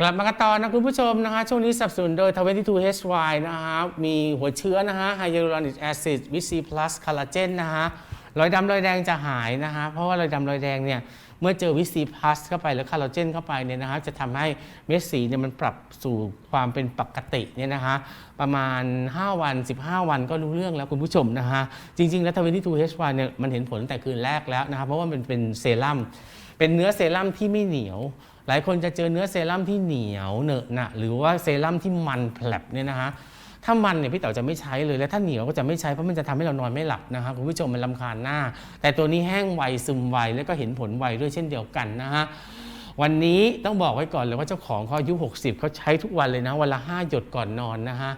กลับมากันต่อนะคุณผู้ชมนะคะช่วงนี้สับสนุนโดย 22HY นะฮะมีหัวเชื้อนะฮะ Hyaluronic Acid with C Plus Collagen นะฮะรอยดำรอยแดงจะหายนะฮะเพราะว่ารอยดำรอยแดงเนี่ยเมื่อเจอวิซีพลัสเข้าไปแล้วคอลลาเจนเข้าไปเนี่ยนะฮะจะทำให้เม็ดสีเนี่ยมันปรับสู่ความเป็นปกติเนี่ยนะฮะประมาณ 5 วัน 15 วันก็รู้เรื่องแล้วคุณผู้ชมนะฮะจริงๆแล้ว 22HY เนี่ยมันเห็นผลตั้งแต่คืนแรกแล้วนะครับเพราะว่ามันเป็นเซรั่ม เป็นเนื้อเซรั่มที่ไม่เหนียว หลายคนจะเจอเนื้อเซรั่มที่เหนียวเหนอะหนะหรือว่าเซรั่มที่มันแผลบเนี่ยนะฮะถ้ามันเนี่ยพี่เต๋อจะไม่ใช้เลยและถ้าเหนียวก็จะไม่ใช้เพราะมันจะทำให้เรานอนไม่หลับนะฮะคุณผู้ชมมันลำคาญหน้า แต่ตัวนี้แห้งไวซึมไวแล้วก็เห็นผลไวด้วยเช่นเดียวกันนะฮะวันนี้ต้องบอกไว้ก่อนเลยว่าเจ้าของเขาอายุ 60เขาใช้ทุกวันเลยนะวันละ 5 หยดก่อนนอนนะฮะ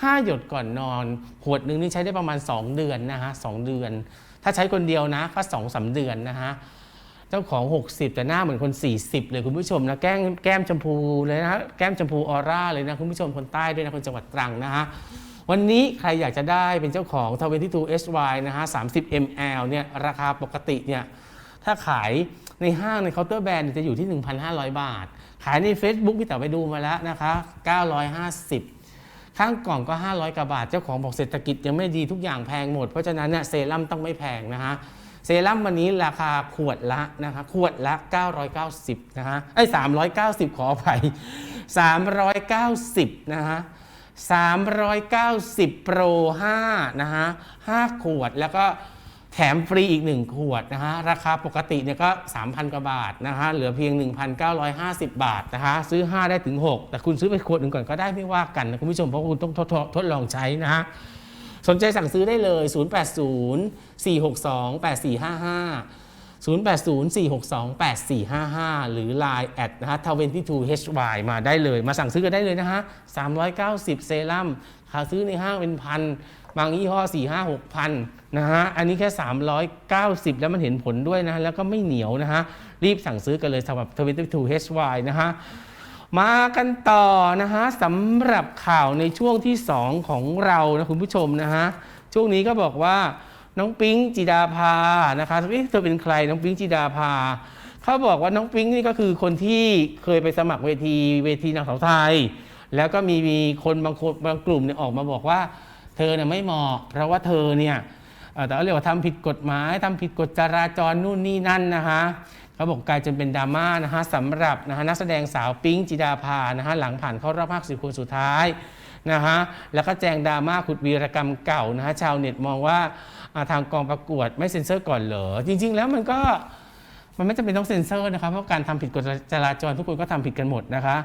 ห้าหยดก่อนนอนขวดหนึ่งนี่ใช้ได้ประมาณ 2 เดือนนะฮะสเดือน ถ้าใช้คนเดียวนะก็สองสาเดือนนะฮะ เจ้าของ 60 แต่หน้าเหมือนคน 40 เลยคุณผู้ชมนะแก้มแก้มชมพูเลยนะฮะแก้มชมพูออร่าเลยนะคุณผู้ชมคนใต้ด้วยนะคนจังหวัดตรังนะฮะวันนี้ใครอยากจะได้เป็นเจ้าของ 22 SY นะฮะ 30 ml เนี่ยราคาปกติเนี่ยถ้าขายในห้างในเคาน์เตอร์แบรนด์จะอยู่ที่ 1,500 บาท ขายใน Facebook พี่แต่ไปดูมาแล้วนะคะ 950 ข้างกล่องก็ 500กว่าบาท เจ้าของบอกเศรษฐกิจยังไม่ดีทุกอย่างแพงหมด เพราะฉะนั้นเนี่ยเซรั่มต้องไม่แพงนะฮะ เซรั่มวันนี้ราคาขวดละนะคะขวดละ 990นะฮะไอ้390 ขออภัย 390นะฮะ390โปร5นะฮะ5ขวดแล้วก็แถมฟรีอีก 1 ขวดนะฮะราคาปกติเนี่ยก็ 3,000 กว่าบาทนะฮะเหลือเพียง 1,950 บาทนะคะซื้อ 5 ได้ถึง 6 แต่คุณซื้อไปขวดหนึ่งก่อนก็ได้ไม่ว่ากันนะคุณผู้ชมเพราะคุณต้องทดทดลองใช้นะฮะ สนใจสั่งซื้อได้เลย 080 462 8455 080 462 8455 หรือ Line แอดนะฮะ 22HY มาได้เลย มาสั่งซื้อกันได้เลยนะฮะ 390 เซรั่มหาซื้อในห้างเป็นพัน บางยี่ห้อ 4 5 6 พันนะฮะ อันนี้แค่ 390 แล้วมันเห็นผลด้วยนะ แล้วก็ไม่เหนียวนะฮะ รีบสั่งซื้อกันเลยสำหรับ 22HY นะฮะ มากันต่อนะฮะสำหรับข่าวในช่วงที่ 2 ของเรานะคุณผู้ชมนะฮะช่วงนี้ก็บอกว่าน้องปิ๊งจิดาภานะคะเอ๊ะเธอเป็นใครน้องปิ๊งจิดาภาเขาบอกว่าน้องปิ๊งนี่ก็คือคนที่เคยไปสมัครเวทีเวทีนางสาวไทย แล้วก็มีมีคนบางคนบางกลุ่มเนี่ยออกมาบอกว่า เธอเนี่ยไม่เหมาะ เพราะว่าเธอเนี่ยแต่เขาเรียกว่าทำผิดกฎหมายทำผิดกฎจราจรนู่นนี่นั่นนะคะ เขาบอกกลายจนเป็นดราม่านะฮะสำหรับนะฮะนักแสดงสาวปิ๊งจิดาภานะฮะหลังผ่านเข้ารอบ50คสิบคนสุดท้ายนะฮะแล้วก็แจงดราม่าขุดวีรกรรมเก่านะฮะชาวเน็ตมองว่าทางกองประกวดไม่เซ็นเซอร์ก่อนเหรอจริง ๆ แล้วมันก็มันไม่จำเป็นต้องเซ็นเซอร์นะครับเพราะการทำผิดกฎจราจรทุกคนก็ทำผิดกันหมดนะคะ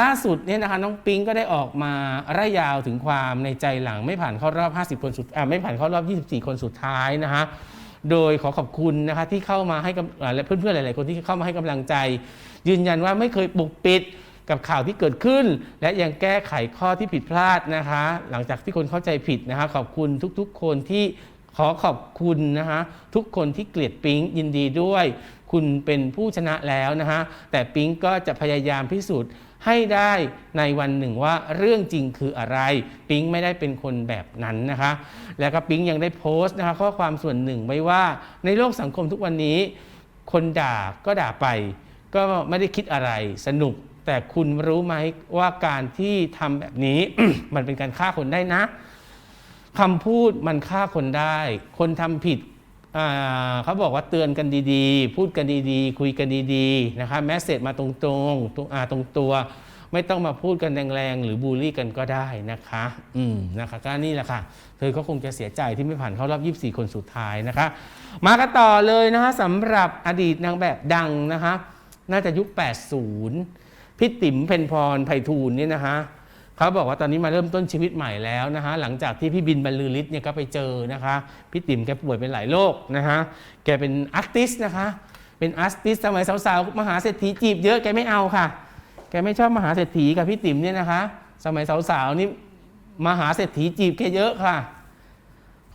ล่าสุดเนี่ยนะคะน้องปิงก็ได้ออกมาร่ายยาวถึงความในใจหลังไม่ผ่านเข้ารอบ 50 คนสุดอ่าไม่ผ่านเข้ารอบ 24 คนสุดท้ายนะคะ โดยขอขอบคุณนะคะที่เข้ามาให้และเพื่อนๆหลาย ๆ คนที่เข้ามาให้กำลังใจ ยืนยันว่าไม่เคยปกปิดกับข่าวที่เกิดขึ้น และยังแก้ไขข้อที่ผิดพลาดนะคะ หลังจากที่คนเข้าใจผิดนะคะ ขอบคุณทุกๆ คนที่ขอขอบคุณนะคะทุกคนที่เกลียดปิ๊งยินดีด้วย คุณเป็นผู้ชนะแล้วนะฮะ แต่ปิงก็จะพยายามพิสูจน์ให้ได้ในวันหนึ่งว่าเรื่องจริงคืออะไร ปิ๊งไม่ได้เป็นคนแบบนั้นนะคะ แล้วก็ปิ๊งยังได้โพสต์นะคะข้อความส่วนหนึ่งไว้ว่าในโลกสังคมทุกวันนี้ คนด่าก็ด่าไป ก็ไม่ได้คิดอะไรสนุก แต่คุณรู้ไหมว่าการที่ทำแบบนี้ มันเป็นการฆ่าคนได้นะคำพูดมันฆ่าคนได้ คนทำผิด เขาบอกว่าเตือนกันดีๆ พูดกันดีๆ คุยกันดีๆนะคะแมสเซจมาตรงๆตรงตรงตัว ไม่ต้องมาพูดกันแรงๆ หรือบูลลี่กันก็ได้นะคะ อืมนะคะก็นี่แหละค่ะ เธอก็คงจะเสียใจที่ไม่ผ่านเข้ารอบ 24 คนสุดท้ายนะคะ มากันต่อเลยนะคะสำหรับอดีตนางแบบดังนะคะ น่าจะยุค 80 พี่ติ๋มเพนพรไพฑูรย์เนี่ยนะคะ เขาบอกว่าตอนนี้มาเริ่มต้นชีวิตใหม่แล้วนะฮะหลังจากที่พี่บินบรรลือฤทธิ์เนี่ยก็ไปเจอนะคะพี่ติ๋มแกป่วยเป็นหลายโรคนะฮะแกเป็นอาร์ติสนะคะเป็นอาร์ติสสมัยสาวๆมหาเศรษฐีจีบเยอะแกไม่เอาค่ะ แกไม่ชอบมหาเศรษฐีกับพี่ติ๋มเนี่ยนะคะ สมัยสาวๆนี่มหาเศรษฐีจีบแกเยอะค่ะ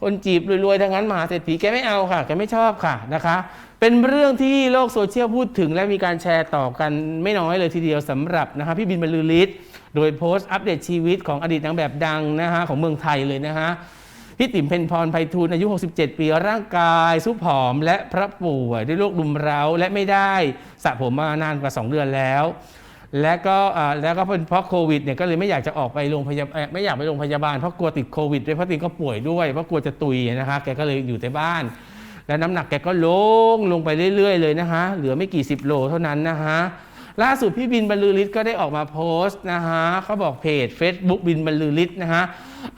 คนจีบรวยๆทั้งนั้นมหาเศรษฐีแกไม่เอาค่ะแกไม่ชอบค่ะนะคะ เป็นเรื่องที่โลกโซเชียลพูดถึงและมีการแชร์ต่อกันไม่น้อยเลยทีเดียวสำหรับนะคะพี่บินบรรลือฤทธิ์ โดยโพสต์อัปเดตชีวิตของอดีตนางแบบดังนะคะของเมืองไทยเลยนะคะพี่ติ๋มเพนพรไพฑูรย์อายุ 67 ปี ร่างกายสุผอม และพระป่วยด้วยโรครุมเร้าและไม่ได้สระผมมานานกว่า 2 เดือนแล้ว และก็แล้วก็เป็นเพราะโควิดเนี่ยก็เลยไม่อยากจะออกไปโรงพยาบาลไม่อยากไปโรงพยาบาลเพราะกลัวติดโควิดด้วยเพราะติดก็ป่วยด้วยเพราะกลัวจะตุยนะคะแกก็เลยอยู่แต่บ้าน แล้วน้ำหนักแกก็ลงลงไปเรื่อยๆเลยนะคะเหลือไม่กี่สิบโลเท่านั้นนะคะ ล่าสุดพี่บินบรรลือฤทธิ์ก็ได้ออกมาโพสต์นะคะเขาบอกเพจ Facebook บินบรรลือฤทธิ์นะคะ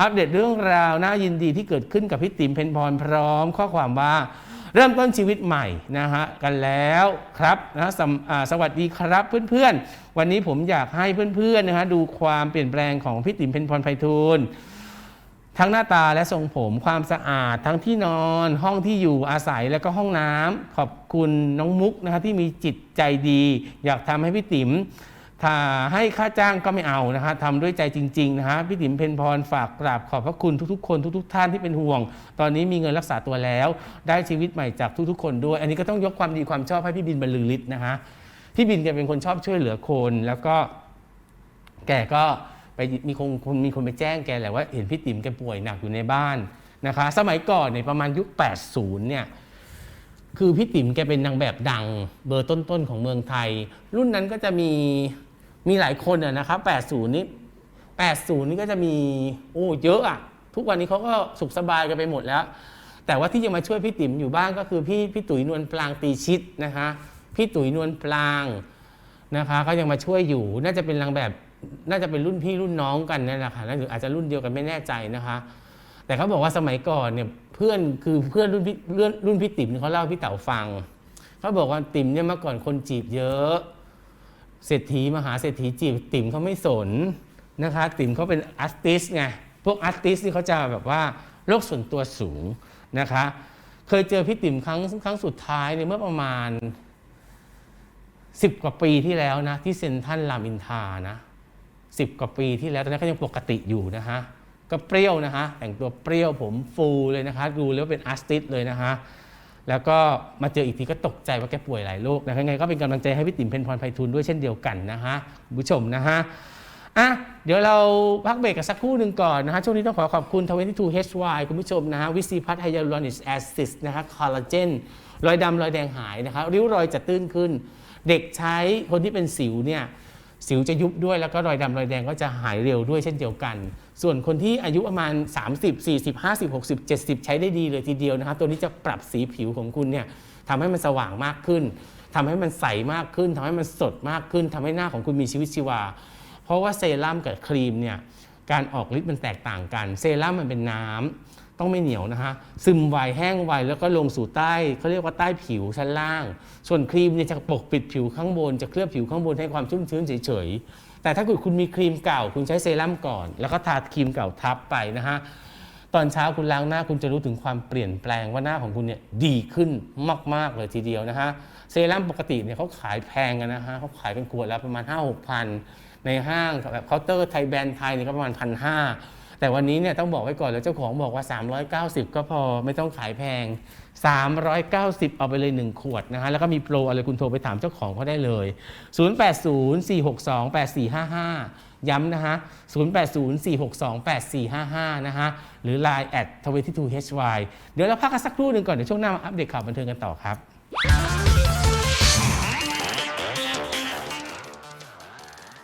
อัปเดตเรื่องราวน่ายินดีที่เกิดขึ้นกับพี่ติ๋มเพนพรพร้อม ข้อความว่าเริ่มต้นชีวิตใหม่นะฮะกันแล้วครับนะสสวัสดีครับเพื่อนๆ วันนี้ผมอยากให้เพื่อนๆนะฮะดูความเปลี่ยนแปลงของพี่ติ๋มเพนพรไพฑูรย์ ทั้งหน้าตาและทรงผมความสะอาดทั้งที่นอนห้องที่อยู่อาศัยแล้วก็ห้องน้ำขอบคุณน้องมุกนะฮะที่มีจิตใจดี อยากทำให้พี่ติ๋มถ้าให้ค่าจ้างก็ไม่เอานะฮะทำด้วยใจจริงๆนะฮะพี่ติ๋มเพนพรฝากกราบขอบพระคุณทุกๆ คนทุก ๆ ท่านที่เป็นห่วง ตอนนี้มีเงินรักษาตัวแล้ว ได้ชีวิตใหม่จากทุกๆ คนด้วย อันนี้ก็ต้องยกความดีความชอบให้พี่บินบรรลือฤทธิ์นะฮะพี่บินแกเป็นคนชอบช่วยเหลือคนแล้วก็แกก็ ไปมีคนคนมีคนไปแจ้งแกแหละว่าเห็นพี่ติ๋มแกป่วยหนักอยู่ในบ้านนะคะ สมัยก่อนเนี่ยประมาณยุค 80 เนี่ยคือพี่ติ๋มแกเป็นนางแบบดังเบอร์ต้นๆของเมืองไทย รุ่นนั้นก็จะมีมีหลายคนอะนะครับ80 นี้ 80 นี่ก็จะมีโอ้เยอะอะทุกวันนี้เขาก็สุขสบายกันไปหมดแล้ว แต่ว่าที่จะมาช่วยพี่ติ๋มอยู่บ้างก็คือพี่พี่ตุ๋ยนวลปลางตีชิดนะคะพี่ตุ๋ยนวลปลางนะคะก็ยังมาช่วยอยู่น่าจะเป็นนางแบบ น่าจะเป็นรุ่นพี่รุ่นน้องกันนั่นแหละค่ะหรืออาจจะรุ่นเดียวกันไม่แน่ใจนะคะ แต่เขาบอกว่าสมัยก่อนเนี่ยเพื่อนคือเพื่อนรุ่นพี่เพื่อนรุ่นพี่ติ๋มเขาเล่าพี่เต๋าฟังเขาบอกว่าติ๋มเนี่ยเมื่อก่อนคนจีบเยอะเศรษฐีมหาเศรษฐีจีบติ๋มเขาไม่สนนะคะ ติ๋มเขาเป็นอาร์ติสไงพวกอาร์ติสที่เขาจะแบบว่าโลกส่วนตัวสูงนะคะ เคยเจอพี่ติ๋มครั้งครั้งสุดท้ายเนี่ยเมื่อประมาณ10กว่าปีที่แล้วนะ ที่เซ็นทรัลรามอินทานะ สิบกว่าปีที่แล้ว ตอนนั้นก็ยังปกติอยู่นะฮะ ก็เปรี้ยวนะฮะ แต่งตัวเปรี้ยวผมฟูเลยนะคะ ดูแล้วเป็นอาร์ติสเลยนะฮะ แล้วก็มาเจออีกทีก็ตกใจว่าแกป่วยหลายโรคนะยังไงก็เป็นกำลังใจให้พี่ติ๋มเพนพรไพฑูรย์ด้วยเช่นเดียวกันนะฮะคุณผู้ชมนะฮะอะเดี๋ยวเราพักเบรกกันสักครู่หนึ่งก่อนนะฮะ ช่วงนี้ต้องขอขอบคุณ 22HY คุณผู้ชมนะฮะ วิซีพัทไฮยาลูรอนิกแอซิสนะฮะคอลลาเจนรอยดำรอยแดงหายนะครับริ้วรอยจะตื้นขึ้น เด็กใช้คนที่เป็นสิวเนี่ย สิวจะยุบด้วยแล้วก็รอยดำรอยแดงก็จะหายเร็วด้วยเช่นเดียวกัน ส่วนคนที่อายุประมาณ 30 40 50 60 70 ใช้ได้ดีเลยทีเดียวนะครับ ตัวนี้จะปรับสีผิวของคุณเนี่ยทำให้มันสว่างมากขึ้นทำให้มันใสมากขึ้นทำให้มันสดมากขึ้นทำให้หน้าของคุณมีชีวิตชีวา เพราะว่าเซรั่มกับครีมเนี่ยการออกฤทธิ์มันแตกต่างกัน เซรั่มมันเป็นน้ำ ต้องไม่เหนียวนะฮะซึมไวแห้งไวแล้วก็ลงสู่ใต้เขาเรียกว่าใต้ผิวชั้นล่าง ส่วนครีมเนี่ยจะปกปิดผิวข้างบน จะเคลือบผิวข้างบนให้ความชุ่มชื้นเฉยๆแต่ถ้าเกิดคุณมีครีมเก่า คุณใช้เซรั่มก่อน แล้วก็ทาครีมเก่าทับไปนะฮะตอนเช้าคุณล้างหน้าคุณจะรู้ถึงความเปลี่ยนแปลงว่าหน้าของคุณเนี่ยดีขึ้นมาก ๆ เลยทีเดียวนะฮะเซรั่มปกติเนี่ยเขาขายแพงกันนะฮะเขาขายเป็นขวดแล้วประมาณ 5 6พันในห้างแบบเคาน์เตอร์ไทยแบรนด์ไทยเนี่ยก็ประมาณพันห้า แต่วันนี้เนี่ยต้องบอกไว้ก่อนแล้วเจ้าของบอกว่า 390 ก็พอไม่ต้องขายแพง 390 เอาไปเลย 1 ขวดนะฮะแล้วก็มีโปรอะไรคุณโทรไปถามเจ้าของเขาได้เลย 0804628455 ย้ำนะฮะ 0804628455 นะฮะ หรือ Line at 22 hy เดี๋ยวเราพักกันสักครู่หนึ่งก่อน เดี๋ยวช่วงหน้ามาอัปเดตข่าวบันเทิงกันต่อครับ